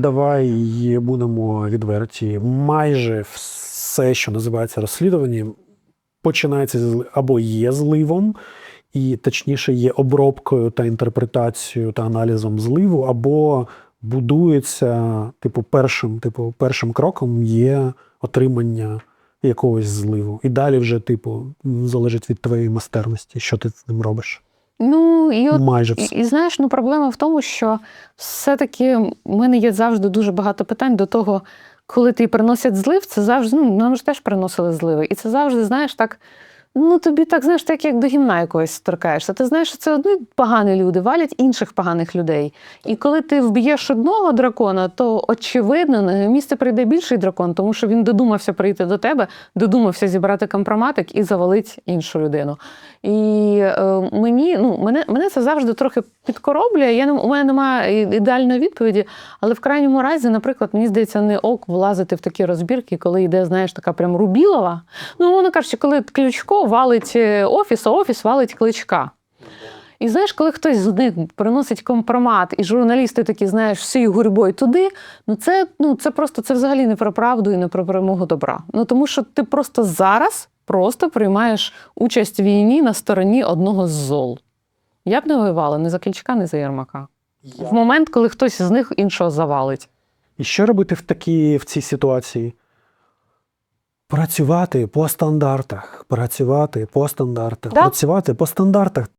Давай будемо відверті. Майже все, що називається розслідуванням, починається з або є зливом, і точніше є обробкою та інтерпретацією та аналізом зливу, або будується, типу, першим, типу, першим кроком є отримання якогось зливу. І далі вже, типу, залежить від твоєї майстерності, що ти з ним робиш. Ну і от Майже І, і знаєш, ну проблема в тому, що все-таки в мене є завжди дуже багато питань до того, коли ти приносять злив, це завжди, ну, нам ж теж приносили зливи. І це завжди, знаєш, так. Ну, тобі так, знаєш, так як до гімна якогось торкаєшся. Ти знаєш, що це одні погані люди валять інших поганих людей. І коли ти вб'єш одного дракона, то очевидно на місце прийде більший дракон, тому що він додумався прийти до тебе, додумався зібрати компроматик і завалить іншу людину. І е, мені, ну, мене, мене це завжди трохи підкороблює. Я у мене немає ідеальної відповіді, але в крайньому разі, наприклад, мені здається, не ок влазити в такі розбірки, коли йде, знаєш, така прям рубілова. Ну, вона кажучи, коли Ключко валить е, офіс, а офіс валить кличка. І знаєш, коли хтось з них приносить компромат, і журналісти такі, знаєш, всією гурьбою туди, ну це, ну це просто це взагалі не про правду і не про перемогу добра. Ну тому що ти просто зараз просто приймаєш участь в війні на стороні одного з зол. Я б не воювала ні за Кличка, ні за Єрмака. В момент, коли хтось з них іншого завалить. І що робити в, такій, в цій ситуації? Працювати по стандартах, працювати по стандартах, Да. працювати по стандартах.